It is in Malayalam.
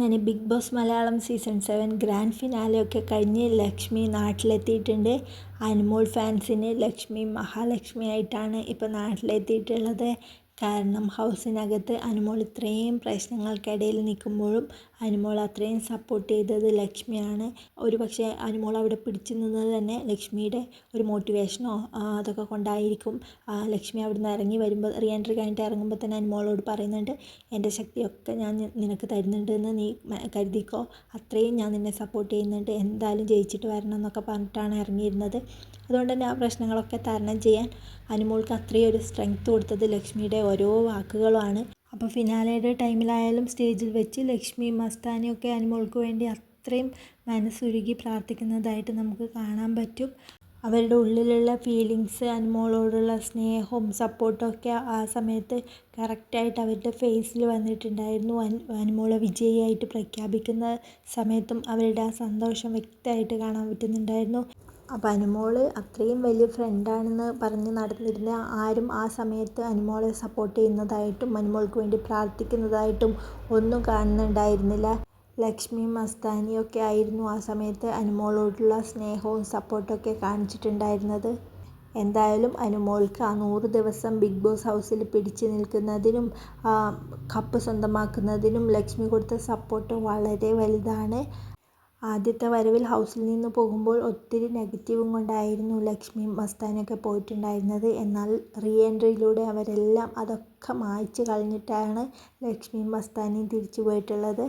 അങ്ങനെ Big Boss Malayalam season seven grand ഫിനാലെയൊക്കെ കഴിഞ്ഞ് ലക്ഷ്മി നാട്ടിലെത്തിയിട്ടുണ്ട്. അനുമോൾ ഫാൻസിന് ലക്ഷ്മി മഹാലക്ഷ്മി ആയിട്ടാണ് ഇപ്പോൾ നാട്ടിലെത്തിയിട്ടുള്ളത്. കാരണം ഹൗസിനകത്ത് അനുമോൾ ഇത്രയും പ്രശ്നങ്ങൾക്കിടയിൽ നിൽക്കുമ്പോഴും അനുമോൾ അത്രയും സപ്പോർട്ട് ചെയ്തത് ലക്ഷ്മിയാണ്. ഒരു പക്ഷേ അനുമോൾ അവിടെ പിടിച്ചു നിന്നത് തന്നെ ലക്ഷ്മിയുടെ ഒരു മോട്ടിവേഷനോ അതൊക്കെ കൊണ്ടായിരിക്കും. ലക്ഷ്മി അവിടെ നിന്ന് ഇറങ്ങി വരുമ്പോൾ റീ എൻട്രി കഴിഞ്ഞിട്ട് ഇറങ്ങുമ്പോൾ തന്നെ അനുമോളോട് പറയുന്നുണ്ട് എന്റെ ശക്തിയൊക്കെ ഞാൻ നിനക്ക് തരുന്നുണ്ട് എന്ന് നീ കരുതിക്കോ. അത്രയും ഞാൻ നിന്നെ സപ്പോർട്ട് ചെയ്യുന്നുണ്ട്. എന്തായാലും ജയിച്ചിട്ട് വരണം എന്നൊക്കെ പറഞ്ഞിട്ടാണ് ഇറങ്ങിയിരുന്നത്. അതുകൊണ്ട് തന്നെ ആ പ്രശ്നങ്ങളൊക്കെ തരണം ചെയ്യാൻ അനുമോൾക്ക് അത്രയും ഒരു സ്ട്രെങ്ത് കൊടുത്തത് ലക്ഷ്മിയുടെ ഓരോ വാക്കുകളുമാണ്. അപ്പോൾ ഫിനാലയുടെ ടൈമിലായാലും സ്റ്റേജിൽ വെച്ച് ലക്ഷ്മി മസ്താനിയൊക്കെ അനുമോൾക്ക് വേണ്ടി അത്രയും മനസ്സുരുകി പ്രാർത്ഥിക്കുന്നതായിട്ട് നമുക്ക് കാണാൻ പറ്റും. അവരുടെ ഉള്ളിലുള്ള ഫീലിങ്സ് അനുമോളോടുള്ള സ്നേഹവും സപ്പോർട്ടൊക്കെ ആ സമയത്ത് കറക്റ്റായിട്ട് അവരുടെ ഫേസിൽ വന്നിട്ടുണ്ടായിരുന്നു. അനുമോളെ വിജയിയായിട്ട് പ്രഖ്യാപിക്കുന്ന സമയത്തും അവരുടെ ആ സന്തോഷം വ്യക്തമായിട്ട് കാണാൻ പറ്റുന്നുണ്ടായിരുന്നു. അപ്പോൾ അനുമോൾ അത്രയും വലിയ ഫ്രണ്ടാണെന്ന് പറഞ്ഞ് നടന്നിരുന്ന ആരും ആ സമയത്ത് അനുമോളെ സപ്പോർട്ട് ചെയ്യുന്നതായിട്ടും അനുമോൾക്ക് വേണ്ടി പ്രാർത്ഥിക്കുന്നതായിട്ടും ഒന്നും കാണുന്നുണ്ടായിരുന്നില്ല. ലക്ഷ്മി മസ്താനിയൊക്കെ ആയിരുന്നു ആ സമയത്ത് അനുമോളോടുള്ള സ്നേഹവും സപ്പോർട്ടൊക്കെ കാണിച്ചിട്ടുണ്ടായിരുന്നത്. എന്തായാലും അനുമോൾക്ക് ആ നൂറ് ദിവസം ബിഗ് ബോസ് ഹൗസിൽ പിടിച്ചു നിൽക്കുന്നതിനും കപ്പ് സ്വന്തമാക്കുന്നതിനും ലക്ഷ്മി കൊടുത്ത സപ്പോർട്ട് വളരെ വലുതാണ്. ആദ്യത്തെ വരവിൽ ഹൗസിൽ നിന്ന് പോകുമ്പോൾ ഒത്തിരി നെഗറ്റീവും കൊണ്ടായിരുന്നു ലക്ഷ്മി മസ്താനൊക്കെ പോയിട്ടുണ്ടായിരുന്നത്. എന്നാൽ റീ എൻട്രിയിലൂടെ അവരെല്ലാം അതൊക്കെ മായ്ച്ച് കളഞ്ഞിട്ടാണ് ലക്ഷ്മിയും മസ്താനി തിരിച്ചു പോയിട്ടുള്ളത്